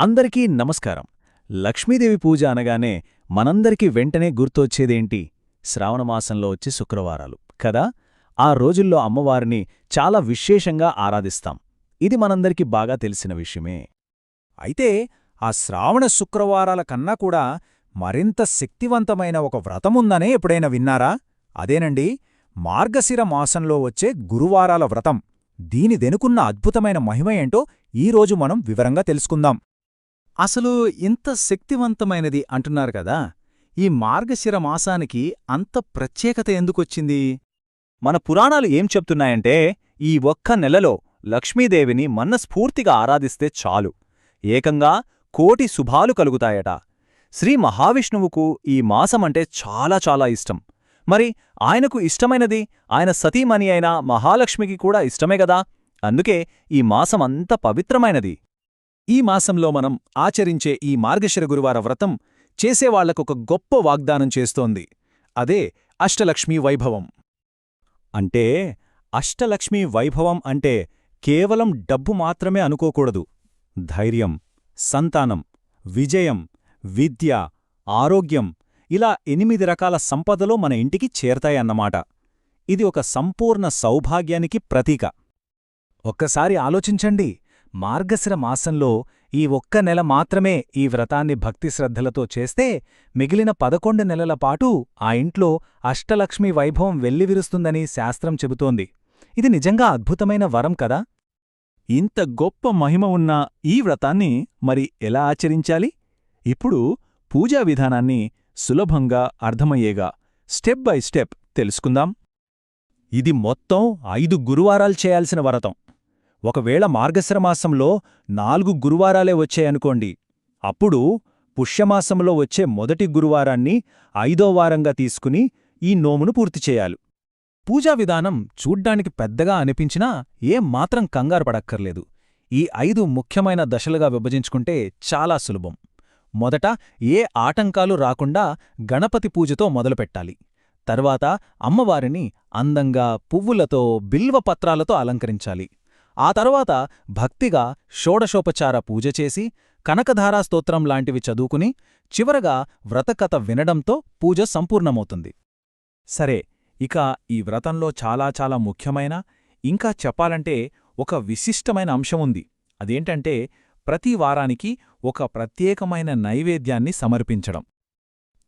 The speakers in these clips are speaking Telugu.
అందరికీ నమస్కారం. లక్ష్మీదేవి పూజ అనగానే మనందరికీ వెంటనే గుర్తొచ్చేదేంటి? శ్రావణమాసంలో వచ్చే శుక్రవారాలు కదా? ఆ రోజుల్లో అమ్మవారిని చాలా విశేషంగా ఆరాధిస్తాం. ఇది మనందరికీ బాగా తెలిసిన విషయమే. అయితే ఆ శ్రావణ శుక్రవారాల కన్నా కూడా మరింత శక్తివంతమైన ఒక వ్రతముందనే ఎప్పుడైనా విన్నారా? అదేనండి మార్గశిర మాసంలో వచ్చే గురువారాల వ్రతం. దీనిదెనుకున్న అద్భుతమైన మహిమ ఏంటో ఈరోజు మనం వివరంగా తెలుసుకుందాం. అసలు ఇంత శక్తివంతమైనది అంటున్నారు కదా ఈ మార్గశిర మాసానికి అంత ప్రత్యేకత ఎందుకొచ్చింది? మన పురాణాలు ఏం చెప్తున్నాయంటే ఈ ఒక్క నెలలో లక్ష్మీదేవిని మనస్ఫూర్తిగా ఆరాధిస్తే చాలు. ఏకంగా కోటి శుభాలు కలుగుతాయట. శ్రీ మహావిష్ణువుకు ఈ మాసమంటే చాలా చాలా ఇష్టం. మరి ఆయనకు ఇష్టమైనది ఆయన సతీమణి అయిన మహాలక్ష్మికి కూడా ఇష్టమే గదా అందుకే ఈ మాసమంత పవిత్రమైనది. ఈ మాసంలో మనం ఆచరించే ఈ మార్గశిర గురువార వ్రతం చేసేవాళ్ళకొక గొప్ప వాగ్దానం చేస్తోంది. అదే అష్టలక్ష్మీ వైభవం. అంటే అష్టలక్ష్మీ వైభవం అంటే కేవలం డబ్బు మాత్రమే అనుకోకూడదు. ధైర్యం సంతానం విజయం విద్య ఆరోగ్యం ఇలా ఎనిమిది రకాల సంపదలో మన ఇంటికి చేరతాయన్నమాట. ఇది ఒక సంపూర్ణ సౌభాగ్యానికి ప్రతీక. ఒక్కసారి ఆలోచించండి. మార్గశిర మాసంలో ఈ ఒక్క నెల మాత్రమే ఈ వ్రతాన్ని భక్తి శ్రద్ధలతో చేస్తే మిగిలిన పదకొండు నెలల పాటు ఆ ఇంట్లో అష్టలక్ష్మి వైభవం వెల్లివిరుస్తుందని శాస్త్రం చెబుతోంది. ఇది నిజంగా అద్భుతమైన వరం కదా? ఇంత గొప్ప మహిమ ఉన్న ఈ వ్రతాన్ని మరి ఎలా ఆచరించాలి? ఇప్పుడు పూజా విధానాన్ని సులభంగా అర్థమయ్యేగా స్టెప్ బై స్టెప్ తెలుసుకుందాం. ఇది మొత్తం ఐదు గురువారాలు చేయాల్సిన వ్రతం. ఒకవేళ మార్గశ్రమాసంలో నాలుగు గురువారాలే వచ్చాయనుకోండి అప్పుడు పుష్యమాసంలో వచ్చే మొదటి గురువారాన్ని ఐదో వారంగా తీసుకుని ఈ నోమును పూర్తి చేయాలి. పూజా విధానం చూడ్డానికి పెద్దగా అనిపించినా ఏం మాత్రం కంగారు పడక్కర్లేదు. ఈ ఐదు ముఖ్యమైన దశలుగా విభజించుకుంటే చాలా సులభం. మొదట ఏ ఆటంకాలు రాకుండా గణపతి పూజతో మొదలుపెట్టాలి. తర్వాత అమ్మవారిని అందంగా పువ్వులతో బిల్వపత్రాలతో అలంకరించాలి. ఆ తర్వాత భక్తిగా షోడశోపచార పూజ చేసి కనకధారా స్తోత్రం లాంటివి చదువుకుని చివరగా వ్రతకథ వినడంతో పూజ సంపూర్ణమవుతుంది. సరే ఇక ఈ వ్రతంలో చాలా చాలా ముఖ్యమైన ఇంకా చెప్పాలంటే ఒక విశిష్టమైన అంశముంది అదేంటంటే ప్రతి వారానికి ఒక ప్రత్యేకమైన నైవేద్యాన్ని సమర్పించడం.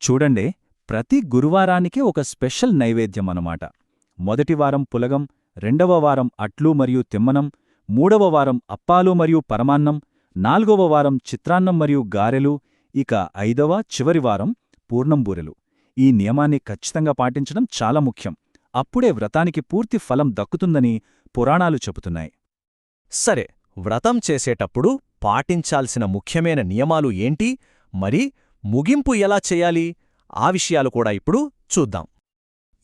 చూడండి ప్రతి గురువారానికి ఒక స్పెషల్ నైవేద్యం అన్నమాట. మొదటి వారం పులగం రెండవ వారం అట్లు మరియు తిమ్మనం మూడవ వారం అప్పాలు మరియు పరమాన్నం నాల్గవ వారం చిత్రాన్నం మరియు గారెలు ఇక ఐదవ చివరి వారం పూర్ణంబూరెలు ఈ నియమాన్ని ఖచ్చితంగా పాటించడం చాలా ముఖ్యం. అప్పుడే వ్రతానికి పూర్తి ఫలం దక్కుతుందని పురాణాలు చెబుతున్నాయి. సరే వ్రతం చేసేటప్పుడు పాటించాల్సిన ముఖ్యమైన నియమాలు ఏంటి? మరి ముగింపు ఎలా చేయాలి? ఆ విషయాలు కూడా ఇప్పుడు చూద్దాం.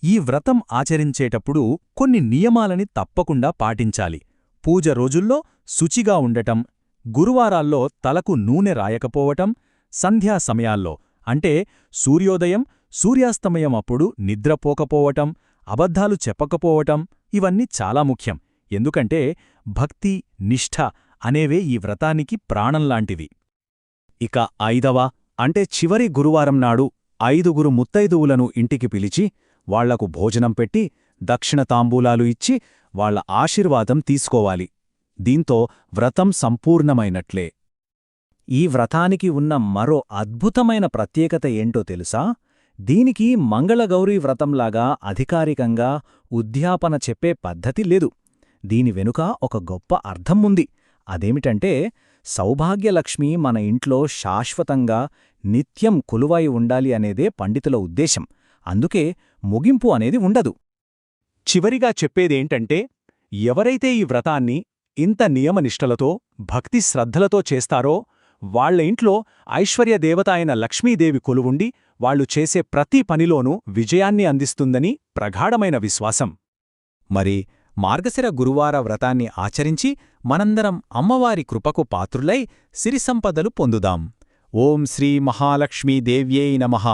ఈ వ్రతం ఆచరించేటప్పుడు కొన్ని నియమాలని తప్పకుండా పాటించాలి. పూజ రోజుల్లో శుచిగా ఉండటం గురువారాల్లో తలకు నూనె రాయకపోవటం సంధ్యా సమయాల్లో అంటే సూర్యోదయం సూర్యాస్తమయం అప్పుడు నిద్రపోకపోవటం అబద్ధాలు చెప్పకపోవటం ఇవన్నీ చాలా ముఖ్యం. ఎందుకంటే భక్తి నిష్ఠ అనేవే ఈ వ్రతానికి ప్రాణంలాంటివి ఇక ఐదవ అంటే చివరి గురువారం నాడు ఐదుగురు ముత్తైదువులను ఇంటికి పిలిచి వాళ్ళకు భోజనం పెట్టి దక్షిణ తాంబూలాలు ఇచ్చి వాళ్ళ ఆశీర్వాదం తీసుకోవాలి. దీంతో వ్రతం సంపూర్ణమైనట్లే. ఈ వ్రతానికి ఉన్న మరో అద్భుతమైన ప్రత్యేకత ఏంటో తెలుసా? దీనికి మంగళగౌరీ వ్రతంలాగా అధికారికంగా ఉద్యాపన చెప్పే పద్ధతి లేదు. దీని వెనుక ఒక గొప్ప అర్థం ఉంది. అదేమిటంటే సౌభాగ్యలక్ష్మి మన ఇంట్లో శాశ్వతంగా నిత్యం కొలువై ఉండాలి అనేదే పండితుల ఉద్దేశం. అందుకే ముగింపు అనేది ఉండదు. చివరిగా చెప్పేదేంటంటే ఎవరైతే ఈ వ్రతాన్ని ఇంత నియమనిష్టలతో భక్తి శ్రద్ధలతో చేస్తారో వాళ్ళ ఇంట్లో ఐశ్వర్యదేవత అయిన లక్ష్మీదేవి కొలువుండి వాళ్ళు చేసే ప్రతి పనిలోనూ విజయాన్ని అందిస్తుందని ప్రగాఢమైన విశ్వాసం. మరి మార్గశిర గురువార వ్రతాన్ని ఆచరించి మనందరం అమ్మవారి కృపకు పాత్రులై సిరిసంపదలు పొందుదాం. ఓం శ్రీ మహాలక్ష్మీదేవ్యై నమః.